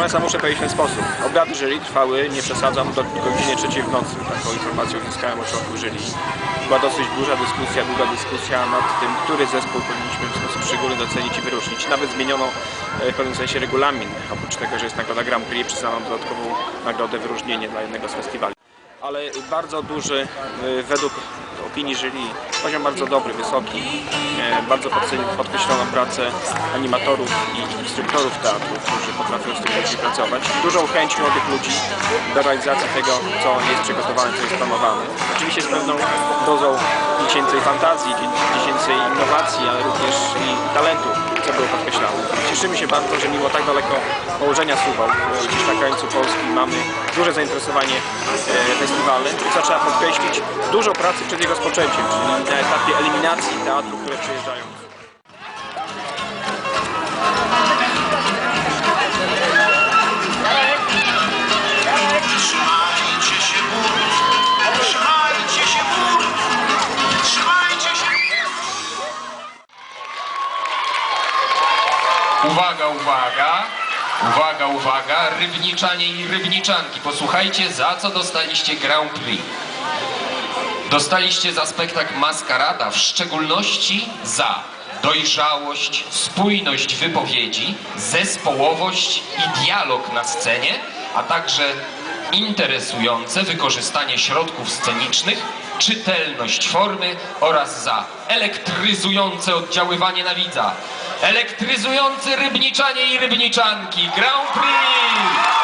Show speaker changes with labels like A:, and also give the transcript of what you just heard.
A: Państwa, muszę powiedzieć w ten sposób. Obrady jury trwały, nie przesadzam, do godziny trzeciej w nocy. Taką informację uzyskałem od członków jury. Była dosyć duża dyskusja, długa dyskusja nad tym, który zespół powinniśmy w sposób szczególny docenić i wyróżnić. Nawet zmieniono e, w pewnym sensie regulamin. Oprócz tego, że jest nagroda Grand Prix, przyznano dodatkową nagrodę wyróżnienie dla jednego z festiwali. Ale bardzo duży, e, według opinii jury, poziom bardzo dobry, wysoki. E, Bardzo podkreślono pracę animatorów i instruktorów teatru, którzy potrafią z tym ludźmi pracować. Dużą chęć młodych ludzi do realizacji tego, co jest przygotowane, co jest planowane. Oczywiście z pewną dozą dziecięcej fantazji, dzie- dziecięcej innowacji, ale również i talentu, co było podkreślane. Cieszymy się bardzo, że mimo tak daleko położenia Suwałk, e, gdzieś na krańcu Polski, mamy duże zainteresowanie e, festiwalem, co trzeba podkreślić, dużo pracy przed jego rozpoczęciem, czyli na etapie eliminacji teatrów, które przyjeżdżają.
B: Trzymajcie się mur, trzymajcie się mur, trzymajcie się
C: Uwaga, uwaga, uwaga, uwaga, rybniczanie i rybniczanki, posłuchajcie za co dostaliście Grand Prix. Dostaliście za spektakl Maskarada, w szczególności za dojrzałość, spójność wypowiedzi, zespołowość i dialog na scenie, a także interesujące wykorzystanie środków scenicznych, czytelność formy oraz za elektryzujące oddziaływanie na widza. Elektryzujący rybniczanie i rybniczanki Grand Prix!